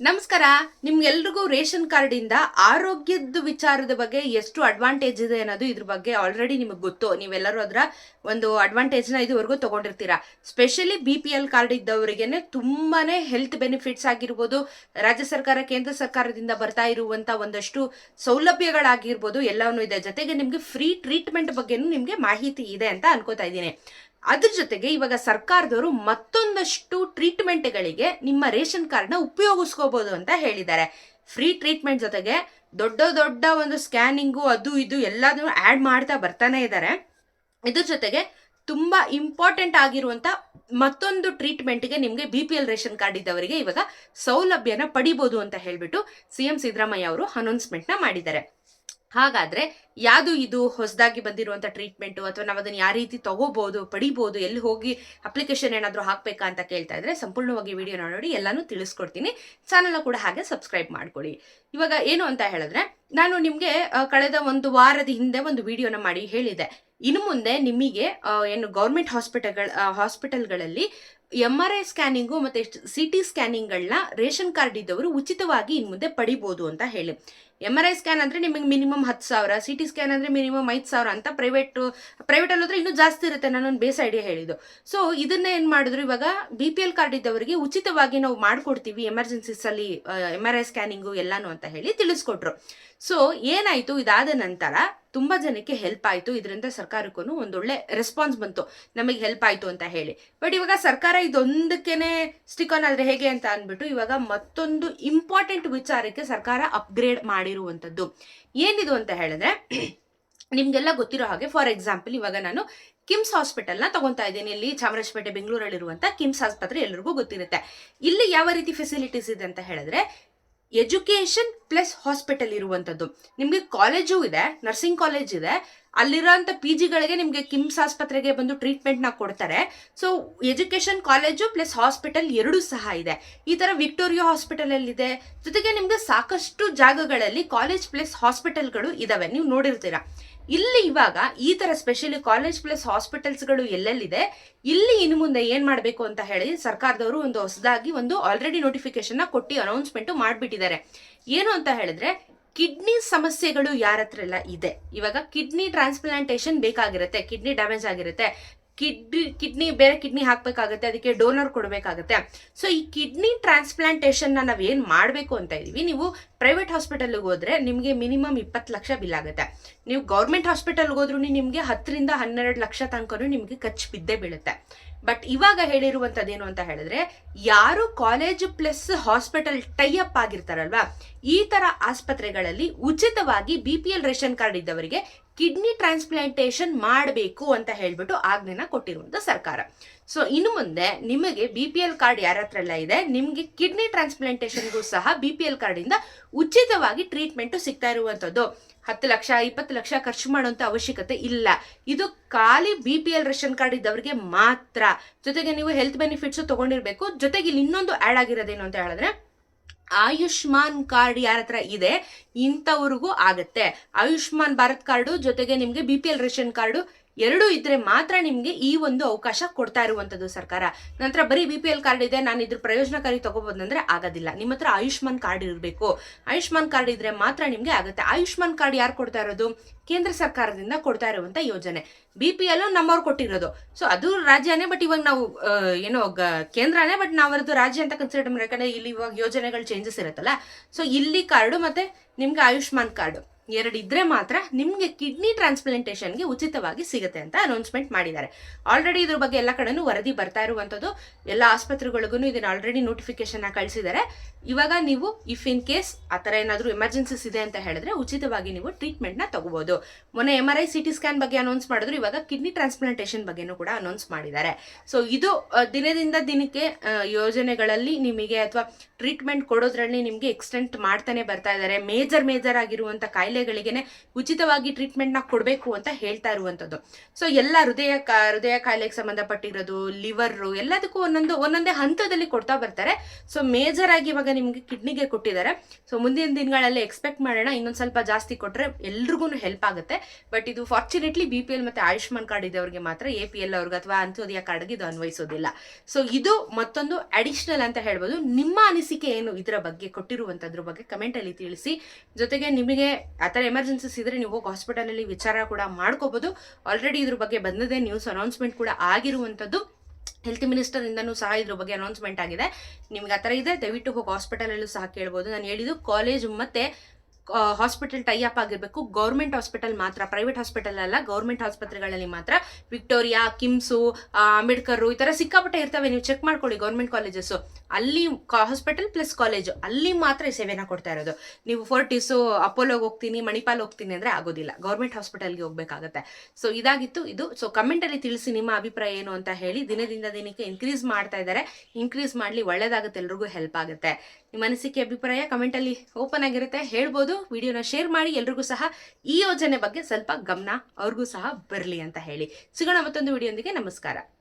ನಮಸ್ಕಾರ. ನಿಮ್ಗೆಲ್ರಿಗೂ ration card ಇಂದ ಆರೋಗ್ಯದ ವಿಚಾರದ ಬಗ್ಗೆ ಎಷ್ಟು ಅಡ್ವಾಂಟೇಜ್ ಇದೆ ಅನ್ನೋದು ಇದ್ರ ಬಗ್ಗೆ ಆಲ್ರೆಡಿ ನಿಮಗೆ ಗೊತ್ತು. ನೀವೆಲ್ಲರೂ ಅದರ ಒಂದು ಅಡ್ವಾಂಟೇಜ್ನ ಇದುವರೆಗೂ ತಗೊಂಡಿರ್ತೀರಾ? Specially B P L card ಇದ್ದವರಿಗೆ ತುಂಬಾನೇ ಹೆಲ್ತ್ ಬೆನಿಫಿಟ್ಸ್ ಆಗಿರ್ಬೋದು, ರಾಜ್ಯ ಸರ್ಕಾರ, ಕೇಂದ್ರ ಸರ್ಕಾರದಿಂದ ಬರ್ತಾ ಇರುವಂತ ಒಂದಷ್ಟು ಸೌಲಭ್ಯಗಳಾಗಿರ್ಬೋದು, ಎಲ್ಲವನ್ನೂ ಇದೆ. ಜೊತೆಗೆ ನಿಮಗೆ ಫ್ರೀ ಟ್ರೀಟ್ಮೆಂಟ್ ಬಗ್ಗೆನೂ ನಿಮಗೆ ಮಾಹಿತಿ ಇದೆ ಅಂತ ಅನ್ಕೋತಾ ಇದ್ದೀನಿ. ಅದ್ರ ಜೊತೆಗೆ ಇವಾಗ ಸರ್ಕಾರದವರು ಮತ್ತೊಂದಷ್ಟು ಟ್ರೀಟ್ಮೆಂಟ್ಗಳಿಗೆ ನಿಮ್ಮ ರೇಷನ್ ಕಾರ್ಡ್ನ ಉಪಯೋಗಿಸ್ಕೋಬಹುದು ಅಂತ ಹೇಳಿದ್ದಾರೆ. ಫ್ರೀ ಟ್ರೀಟ್ಮೆಂಟ್ ಜೊತೆಗೆ ದೊಡ್ಡ ದೊಡ್ಡ ಒಂದು ಸ್ಕ್ಯಾನಿಂಗು ಅದು ಇದು ಎಲ್ಲದನ್ನು ಆ್ಯಡ್ ಮಾಡ್ತಾ ಬರ್ತಾನೆ ಇದ್ದಾರೆ. ಇದ್ರ ಜೊತೆಗೆ ತುಂಬಾ ಇಂಪಾರ್ಟೆಂಟ್ ಆಗಿರುವಂತ ಮತ್ತೊಂದು ಟ್ರೀಟ್ಮೆಂಟ್ಗೆ ನಿಮಗೆ B P L ration card ಇದ್ದವರಿಗೆ ಇವಾಗ ಸೌಲಭ್ಯನ ಪಡಿಬೋದು ಅಂತ ಹೇಳಿಬಿಟ್ಟು ಸಿ ಎಂ ಸಿದ್ದರಾಮಯ್ಯ ಅವರು ಅನೌನ್ಸ್ಮೆಂಟ್ನ ಮಾಡಿದ್ದಾರೆ. ಹಾಗಾದ್ರೆ ಯಾವುದು ಇದು ಹೊಸದಾಗಿ ಬಂದಿರುವಂತ ಟ್ರೀಟ್ಮೆಂಟು ಅಥವಾ ನಾವು ಅದನ್ನು ಯಾವ ರೀತಿ ತಗೋಬಹುದು ಪಡಿಬೋದು, ಎಲ್ಲಿ ಹೋಗಿ ಅಪ್ಲಿಕೇಶನ್ ಏನಾದರೂ ಹಾಕಬೇಕಾ ಅಂತ ಕೇಳ್ತಾ ಇದ್ರೆ ಸಂಪೂರ್ಣವಾಗಿ ವಿಡಿಯೋ ನೋಡಿ ಎಲ್ಲಾನು ತಿಳಿಸ್ಕೊಡ್ತೀನಿ. ಚಾನಲ್ ಕೂಡ ಹಾಗೆ ಸಬ್ಸ್ಕ್ರೈಬ್ ಮಾಡ್ಕೊಳ್ಳಿ. ಇವಾಗ ಏನು ಅಂತ ಹೇಳಿದ್ರೆ ನಾನು ನಿಮಗೆ ಕಳೆದ ಒಂದು ವಾರದ ಹಿಂದೆ ಒಂದು ವಿಡಿಯೋನ ಮಾಡಿ ಹೇಳಿದೆ. ಇನ್ನು ಮುಂದೆ ನಿಮಗೆ ಏನು ಗೌರ್ಮೆಂಟ್ ಹಾಸ್ಪಿಟಲ್ಗಳ ಹಾಸ್ಪಿಟಲ್ಗಳಲ್ಲಿ ಎಂ ಆರ್ ಐ ಸ್ಕ್ಯಾನಿಂಗು ಮತ್ತೆ ಸಿ ಟಿ ಸ್ಕ್ಯಾನಿಂಗ್ಗಳನ್ನ ರೇಷನ್ ಕಾರ್ಡ್ ಇದ್ದವರು ಉಚಿತವಾಗಿ ಇನ್ನು ಮುಂದೆ ಪಡಿಬೋದು ಅಂತ ಹೇಳಿ. ಎಂ ಆರ್ ಐ ಸ್ಕ್ಯಾನ್ ಅಂದ್ರೆ ನಿಮಗೆ ಮಿನಿಮಮ್ ಹತ್ತು ಸಾವಿರ ಸಿ ಟಿ ಸ್ಕ್ಯಾನ್ ಅಂದ್ರೆ ಮಿನಿಮಮ್ ಐದು ಸಾವಿರ ಅಂತ ಪ್ರೈವೇಟ್ ಪ್ರೈವೇಟ್ ಅಲ್ಲಿ ಹೋದ್ರೆ ಇನ್ನೂ ಜಾಸ್ತಿ ಇರುತ್ತೆ ನಾನು ಒಂದು ಬೇಸ್ ಐಡಿಯಾ ಹೇಳಿದ್ದು. ಸೊ, ಇದನ್ನ ಏನ್ ಮಾಡಿದ್ರು ಇವಾಗ ಬಿ ಪಿ ಎಲ್ ಕಾರ್ಡ್ ಇದ್ದವರಿಗೆ ಉಚಿತವಾಗಿ ನಾವು ಮಾಡ್ಕೊಡ್ತೀವಿ ಎಮರ್ಜೆನ್ಸೀಸ್ ಅಲ್ಲಿ ಎಂ ಆರ್ ಐ ಸ್ಕ್ಯಾನಿಂಗು ಎಲ್ಲಾನು ಅಂತ ಹೇಳಿ ತಿಳಿಸ್ಕೊಟ್ರು. ಸೊ ಏನಾಯ್ತು? ಇದಾದ ನಂತರ ತುಂಬಾ ಜನಕ್ಕೆ ಹೆಲ್ಪ್ ಆಯ್ತು. ಇದರಿಂದ ಸರ್ಕಾರಕ್ಕೂ ಒಂದೊಳ್ಳೆ ರೆಸ್ಪಾನ್ಸ್ ಬಂತು. ನಮಗೆ ಹೆಲ್ಪ್ ಆಯ್ತು ಅಂತ ಹೇಳಿ. ಬಟ್ ಇವಾಗ ಸರ್ಕಾರ ಇದೊಂದಕ್ಕೇನೆ ಸ್ಟಿಕ್ ಆನ್ ಆದರೆ ಹೇಗೆ ಅಂತ ಅಂದ್ಬಿಟ್ಟು ಇವಾಗ ಮತ್ತೊಂದು ಇಂಪಾರ್ಟೆಂಟ್ ವಿಚಾರಕ್ಕೆ ಸರ್ಕಾರ ಅಪ್ಗ್ರೇಡ್ ಮಾಡಿರುವಂತದ್ದು. ಏನಿದು ಅಂತ ಹೇಳಿದ್ರೆ, ನಿಮಗೆಲ್ಲ ಗೊತ್ತಿರೋ ಹಾಗೆ ಫಾರ್ ಎಕ್ಸಾಂಪಲ್ ಇವಾಗ ನಾನು ಕಿಮ್ಸ್ ಹಾಸ್ಪಿಟಲ್ನ ತಗೊಂತಾ ಇದ್ದೀನಿ. ಇಲ್ಲಿ ಚಾಮರಾಜಪೇಟೆ ಬೆಂಗಳೂರಲ್ಲಿರುವಂಥ ಕಿಮ್ಸ್ ಆಸ್ಪತ್ರೆ ಎಲ್ಲರಿಗೂ ಗೊತ್ತಿರುತ್ತೆ. ಇಲ್ಲಿ ಯಾವ ರೀತಿ ಫೆಸಿಲಿಟೀಸ್ ಇದೆ ಅಂತ ಹೇಳಿದ್ರೆ ಎಜುಕೇಶನ್ ಪ್ಲಸ್ ಹಾಸ್ಪಿಟಲ್ ಇರುವಂತದ್ದು. ನಿಮಗೆ ಕಾಲೇಜು ಇದೆ, ನರ್ಸಿಂಗ್ ಕಾಲೇಜ್ ಇದೆ ಅಲ್ಲಿರೋಂಥ ಪಿ ಜಿಗಳಿಗೆ ನಿಮಗೆ ಕಿಮ್ಸ್ ಆಸ್ಪತ್ರೆಗೆ ಬಂದು ಟ್ರೀಟ್ಮೆಂಟ್ನ ಕೊಡ್ತಾರೆ. So education college plus hospital ಎರಡೂ ಸಹ ಇದೆ. ಈ ಥರ ವಿಕ್ಟೋರಿಯಾ ಹಾಸ್ಪಿಟಲ್ ಅಲ್ಲಿ ಇದೆ ಜೊತೆಗೆ ನಿಮಗೆ ಸಾಕಷ್ಟು ಜಾಗಗಳಲ್ಲಿ ಕಾಲೇಜ್ ಪ್ಲಸ್ ಹಾಸ್ಪಿಟಲ್ಗಳು ಇದ್ದಾವೆ ನೀವು ನೋಡಿರ್ತೀರಾ. ಇಲ್ಲಿ ಇವಾಗ ಈ ತರ ಸ್ಪೆಷಲಿ ಕಾಲೇಜ್ ಪ್ಲಸ್ ಹಾಸ್ಪಿಟಲ್ಸ್ಗಳು ಎಲ್ಲೆಲ್ಲಿದೆ, ಇಲ್ಲಿ ಇನ್ನು ಮುಂದೆ ಏನ್ ಮಾಡಬೇಕು ಅಂತ ಹೇಳಿ ಸರ್ಕಾರದವರು ಒಂದು ಹೊಸದಾಗಿ ಒಂದು ಆಲ್ರೆಡಿ ನೋಟಿಫಿಕೇಶನ್ ಕೊಟ್ಟು ಅನೌನ್ಸ್ಮೆಂಟ್ ಮಾಡ್ಬಿಟ್ಟಿದ್ದಾರೆ. ಏನು ಅಂತ ಹೇಳಿದ್ರೆ ಕಿಡ್ನಿ ಸಮಸ್ಯೆಗಳು ಯಾರ ಹತ್ರ ಎಲ್ಲ ಇದೆ. ಇವಾಗ ಕಿಡ್ನಿ ಟ್ರಾನ್ಸ್ಪ್ಲಾಂಟೇಶನ್ ಬೇಕಾಗಿರುತ್ತೆ ಕಿಡ್ನಿ ಡ್ಯಾಮೇಜ್ ಆಗಿರುತ್ತೆ. ಕಿಡ್ನಿ ಕಿಡ್ನಿ ಬೇರೆ ಕಿಡ್ನಿ ಹಾಕ್ಬೇಕಾಗತ್ತೆ, ಅದಕ್ಕೆ ಡೋನರ್ ಕೊಡಬೇಕಾಗತ್ತೆ. ಸೊ ಈ ಕಿಡ್ನಿ ಟ್ರಾನ್ಸ್ಪ್ಲಾಂಟೇಶನ್ ನಾವು ಏನು ಮಾಡಬೇಕು ಅಂತ ಇದ್ದೀವಿ, ನೀವು ಪ್ರೈವೇಟ್ ಹಾಸ್ಪಿಟಲ್ಗೆ ಹೋದ್ರೆ ನಿಮಗೆ ಮಿನಿಮಮ್ ಇಪ್ಪತ್ತು ಲಕ್ಷ ಬಿಲ್ ಆಗುತ್ತೆ. ನೀವು ಗೌರ್ಮೆಂಟ್ ಹಾಸ್ಪಿಟಲ್ಗೆ ಹೋದ್ರೂ ನಿಮಗೆ ಹತ್ತರಿಂದ ಹನ್ನೆರಡು ಲಕ್ಷ ತನಕನೂ ನಿಮಗೆ ಖರ್ಚು ಬಿದ್ದೇ ಬೀಳುತ್ತೆ. ಬಟ್ ಇವಾಗ ಹೇಳಿರುವಂಥದ್ದೇನು ಅಂತ ಹೇಳಿದ್ರೆ, ಯಾರು college plus hospital tie up ಆಗಿರ್ತಾರಲ್ವಾ, ಈ ತರ ಆಸ್ಪತ್ರೆಗಳಲ್ಲಿ ಉಚಿತವಾಗಿ B P L ration card ಇದ್ದವರಿಗೆ ಕಿಡ್ನಿ ಟ್ರಾನ್ಸ್ಪ್ಲಾಂಟೇಷನ್ ಮಾಡಬೇಕು ಅಂತ ಹೇಳ್ಬಿಟ್ಟು ಆಜ್ಞೆನ ಕೊಟ್ಟಿರುವಂತ ಸರ್ಕಾರ. ಸೊ ಇನ್ನು ಮುಂದೆ ನಿಮಗೆ ಬಿ ಪಿ ಎಲ್ ಕಾರ್ಡ್ ಯಾರ ಹತ್ರ ಎಲ್ಲ ಇದೆ, ನಿಮಗೆ ಕಿಡ್ನಿ ಟ್ರಾನ್ಸ್ಪ್ಲಾಂಟೇಷನ್ಗೂ ಸಹ ಬಿ ಪಿ ಎಲ್ ಕಾರ್ಡ್ ಇಂದ ಉಚಿತವಾಗಿ ಟ್ರೀಟ್ಮೆಂಟ್ ಸಿಗ್ತಾ ಇರುವಂತದ್ದು. ಹತ್ತು ಲಕ್ಷ, ಇಪ್ಪತ್ತು ಲಕ್ಷ ಖರ್ಚು ಮಾಡುವಂತ ಅವಶ್ಯಕತೆ ಇಲ್ಲ. ಇದು ಖಾಲಿ B P L ration card ಇದ್ದವರಿಗೆ ಮಾತ್ರ. ಜೊತೆಗೆ ನೀವು ಹೆಲ್ತ್ ಬೆನಿಫಿಟ್ಸು ತಗೊಂಡಿರ್ಬೇಕು, ಜೊತೆಗೆ ಇಲ್ಲಿ ಇನ್ನೊಂದು ಆಡ್ ಆಗಿರೋದೇನು ಅಂತ ಹೇಳಿದ್ರೆ ಆಯುಷ್ಮಾನ್ ಕಾರ್ಡ್ ಯಾರ ಹತ್ರ ಇದೆ, ಇಂಥವ್ರಿಗೂ ಆಗತ್ತೆ. ಆಯುಷ್ಮಾನ್ ಭಾರತ್ ಕಾರ್ಡು ಜೊತೆಗೆ ನಿಮಗೆ B P L ration card ಎರಡು ಇದ್ರೆ ಮಾತ್ರ ನಿಮಗೆ ಈ ಒಂದು ಅವಕಾಶ ಕೊಡ್ತಾ ಇರುವಂತದ್ದು ಸರ್ಕಾರ. ನಂತರ ಬರೀ ಬಿ ಪಿ ಎಲ್ ಕಾರ್ಡ್ ಇದೆ, ನಾನು ಇದ್ರ ಪ್ರಯೋಜನಕಾರಿ ತಗೋಬೋದಂದ್ರೆ ಆಗೋದಿಲ್ಲ. ನಿಮ್ಮ ಹತ್ರ ಆಯುಷ್ಮಾನ್ ಕಾರ್ಡ್ ಇರಬೇಕು. ಆಯುಷ್ಮಾನ್ ಕಾರ್ಡ್ ಇದ್ರೆ ಮಾತ್ರ ನಿಮಗೆ ಆಗುತ್ತೆ. ಆಯುಷ್ಮಾನ್ ಕಾರ್ಡ್ ಯಾರು ಕೊಡ್ತಾ ಇರೋದು? ಕೇಂದ್ರ ಸರ್ಕಾರದಿಂದ ಕೊಡ್ತಾ ಇರುವಂತ ಯೋಜನೆ. ಬಿ ಪಿ ಎಲ್ ನಮ್ಮವ್ರು ಕೊಟ್ಟಿರೋದು. ಸೊ ಅದು ರಾಜ್ಯನೇ ಬಟ್ ಇವಾಗ ನಾವು ಏನು ಕೇಂದ್ರನೇ ಬಟ್ ನಾವರದ್ದು ರಾಜ್ಯ ಅಂತ ಕನ್ಸಿಡರ್ ಮಾಡ್ಕೊಂಡ್ರೆ ಇಲ್ಲಿ ಇವಾಗ ಯೋಜನೆಗಳು ಚೇಂಜಸ್ ಇರುತ್ತಲ್ಲ. ಸೊ ಇಲ್ಲಿ ಕಾರ್ಡು ಮತ್ತೆ ನಿಮ್ಗೆ ಆಯುಷ್ಮಾನ್ ಕಾರ್ಡು ಎರಡು ಇದ್ರೆ ಮಾತ್ರ ನಿಮಗೆ ಕಿಡ್ನಿ ಟ್ರಾನ್ಸ್ಪ್ಲಾಂಟೇಷನ್ಗೆ ಉಚಿತವಾಗಿ ಸಿಗುತ್ತೆ ಅಂತ ಅನೌನ್ಸ್ಮೆಂಟ್ ಮಾಡಿದ್ದಾರೆ. ಆಲ್ರೆಡಿ ಇದ್ರ ಬಗ್ಗೆ ಎಲ್ಲ ಕಡೆನೂ ವರದಿ ಬರ್ತಾ ಇರುವಂತದ್ದು ಎಲ್ಲ ಆಸ್ಪತ್ರೆಗಳಿಗೂ ಇದನ್ನು ಆಲ್ರೆಡಿ ನೋಟಿಫಿಕೇಶನ್ ಕಳಿಸಿದ್ದಾರೆ. ಇವಾಗ ನೀವು ಇಫ್ ಇನ್ ಕೇಸ್ ಆ ಥರ ಏನಾದರೂ ಎಮರ್ಜೆನ್ಸಿಸ್ ಇದೆ ಅಂತ ಹೇಳಿದ್ರೆ ಉಚಿತವಾಗಿ ನೀವು ಟ್ರೀಟ್ಮೆಂಟ್ನ ತಗೋಬಹುದು ಮೊನ್ನೆ M R I C T scan ಬಗ್ಗೆ ಅನೌನ್ಸ್ ಮಾಡಿದ್ರು. ಇವಾಗ ಕಿಡ್ನಿ ಟ್ರಾನ್ಸ್ಪ್ಲಾಂಟೇಷನ್ ಬಗ್ಗೆನೂ ಕೂಡ ಅನೌನ್ಸ್ ಮಾಡಿದ್ದಾರೆ. ಸೊ ಇದು ದಿನದಿಂದ ದಿನಕ್ಕೆ ಯೋಜನೆಗಳಲ್ಲಿ ನಿಮಗೆ ಅಥವಾ ಟ್ರೀಟ್ಮೆಂಟ್ ಕೊಡೋದ್ರಲ್ಲಿ ನಿಮಗೆ ಎಕ್ಸ್ಟೆಂಟ್ ಮಾಡ್ತಾನೆ ಬರ್ತಾ ಇದ್ದಾರೆ. ಮೇಜರ್ ಮೇಜರ್ ಆಗಿರುವಂತ ಕಾಯಿಲೆಗಳು ಕಾಯಿಲೆಗಳಿಗೆನೆ ಉಚಿತವಾಗಿ ಟ್ರೀಟ್ಮೆಂಟ್ನ ಕೊಡಬೇಕು ಅಂತ ಹೇಳ್ತಾ ಇರುವಂಥದ್ದು ಸೊ ಎಲ್ಲ ಹೃದಯ ಹೃದಯ ಕಾಯಿಲೆಗೆ ಸಂಬಂಧಪಟ್ಟಿರೋದು ಲಿವರು ಎಲ್ಲದಕ್ಕೂ ಒಂದೊಂದು, ಒಂದೊಂದೇ ಹಂತದಲ್ಲಿ ಕೊಡ್ತಾ ಬರ್ತಾರೆ. ಸೊ ಮೇಜರ್ ಆಗಿ ಇವಾಗ ನಿಮಗೆ ಕಿಡ್ನಿಗೆ ಕೊಟ್ಟಿದ್ದಾರೆ. ಸೊ ಮುಂದಿನ ದಿನಗಳಲ್ಲಿ ಎಕ್ಸ್ಪೆಕ್ಟ್ ಮಾಡೋಣ. ಇನ್ನೊಂದು ಸ್ವಲ್ಪ ಜಾಸ್ತಿ ಕೊಟ್ಟರೆ ಎಲ್ರಿಗೂ ಹೆಲ್ಪ್ ಆಗುತ್ತೆ. ಬಟ್ ಇದು ಫಾರ್ಚುನೇಟ್ಲಿ ಬಿ ಪಿ ಎಲ್ ಮತ್ತು ಆಯುಷ್ಮಾನ್ ಕಾರ್ಡ್ ಇದ್ದವ್ರಿಗೆ ಮಾತ್ರ ಎ ಪಿ ಎಲ್ ಅವ್ರಿಗೆ ಅಥವಾ ಅಂತ್ಯೋದಯ ಕಾರ್ಡ್ಗೆ ಇದು ಅನ್ವಯಿಸೋದಿಲ್ಲ. ಸೊ ಇದು ಮತ್ತೊಂದು ಅಡಿಷನಲ್ ಅಂತ ಹೇಳ್ಬೋದು. ನಿಮ್ಮ ಅನಿಸಿಕೆ ಏನು ಇದರ ಬಗ್ಗೆ ಕೊಟ್ಟಿರುವಂಥದ್ರ ಬಗ್ಗೆ ಕಮೆಂಟಲ್ಲಿ ತಿಳಿಸಿ. ಜೊತೆಗೆ ನಿಮಗೆ ಆ ಥರ ಎಮರ್ಜೆನ್ಸೀಸ್ ಇದ್ರೆ ನೀವು ಹೋಗಿ ಹಾಸ್ಪಿಟಲಲ್ಲಿ ವಿಚಾರ ಕೂಡ ಮಾಡ್ಕೋಬೋದು. ಆಲ್ರೆಡಿ ಇದ್ರ ಬಗ್ಗೆ ಬಂದಿದೆ ನ್ಯೂಸ್ ಅನೌನ್ಸ್ಮೆಂಟ್ ಕೂಡ ಆಗಿರುವಂಥದ್ದು. ಹೆಲ್ತ್ ಮಿನಿಸ್ಟರ್ ಇಂದನೂ ಸಹ ಇದ್ರ ಬಗ್ಗೆ ಅನೌನ್ಸ್ಮೆಂಟ್ ಆಗಿದೆ. ನಿಮ್ಗೆ ಆ ಥರ ಇದೆ ದಯವಿಟ್ಟು ಹೋಗಿ ಹಾಸ್ಪಿಟಲಲ್ಲೂ ಸಹ ಕೇಳ್ಬೋದು. ನಾನು ಹೇಳಿದ್ದು ಕಾಲೇಜು ಮತ್ತೆ ಹಾಸ್ಪಿಟಲ್ ಟೈ ಅಪ್ ಆಗಿರಬೇಕು. ಗೌರ್ಮೆಂಟ್ ಹಾಸ್ಪಿಟಲ್ ಮಾತ್ರ ಪ್ರೈವೇಟ್ ಹಾಸ್ಪಿಟಲ್ ಅಲ್ಲ ಗೌರ್ಮೆಂಟ್ ಆಸ್ಪತ್ರೆಗಳಲ್ಲಿ ಮಾತ್ರ ವಿಕ್ಟೋರಿಯಾ ಕಿಮ್ಸು ಅಂಬೇಡ್ಕರ್ ಈ ಥರ ಸಿಕ್ಕಾಪಟ್ಟೆ ಇರ್ತವೆ. ನೀವು ಚೆಕ್ ಮಾಡ್ಕೊಳ್ಳಿ ಗೌರ್ಮೆಂಟ್ ಕಾಲೇಜಸ್ಸು ಅಲ್ಲಿ ಹಾಸ್ಪಿಟಲ್ ಪ್ಲಸ್ ಕಾಲೇಜು ಅಲ್ಲಿ ಮಾತ್ರ ಈ ಸೇವೆನ ಕೊಡ್ತಾ ಇರೋದು. ನೀವು ಫೋರ್ಟಿಸು ಅಪೋಲೋಗೆ ಹೋಗ್ತೀನಿ ಮಣಿಪಾಲ್ ಹೋಗ್ತೀನಿ ಅಂದರೆ ಆಗೋದಿಲ್ಲ. ಗೌರ್ಮೆಂಟ್ ಹಾಸ್ಪಿಟಲ್ಗೆ ಹೋಗ್ಬೇಕಾಗತ್ತೆ. ಸೊ ಇದಾಗಿತ್ತು ಇದು. ಸೊ ಕಮೆಂಟಲ್ಲಿ ತಿಳಿಸಿ ನಿಮ್ಮ ಅಭಿಪ್ರಾಯ ಏನು ಅಂತ ಹೇಳಿ ದಿನದಿಂದ ದಿನಕ್ಕೆ ಇನ್ಕ್ರೀಸ್ ಮಾಡ್ತಾ ಇದ್ದಾರೆ. ಇನ್ಕ್ರೀಸ್ ಮಾಡಲಿ ಒಳ್ಳೇದಾಗುತ್ತೆ, ಎಲ್ರಿಗೂ ಹೆಲ್ಪ್ ಆಗುತ್ತೆ. ನಿಮ್ಮ ಅನಿಸಿಕೆ, ಅಭಿಪ್ರಾಯ ಕಮೆಂಟಲ್ಲಿ ಓಪನ್ ಆಗಿರುತ್ತೆ. ಹೇಳ್ಬೋದು. ವಿಡಿಯೋನ ಶೇರ್ ಮಾಡಿ ಎಲ್ರಿಗೂ ಸಹ ಈ ಯೋಜನೆ ಬಗ್ಗೆ ಸ್ವಲ್ಪ ಗಮನ ಅವ್ರಿಗೂ ಸಹ ಬರಲಿ ಅಂತ ಹೇಳಿ. ಸಿಗೋಣ ಮತ್ತೊಂದು ವಿಡಿಯೋಂದಿಗೆ ನಮಸ್ಕಾರ.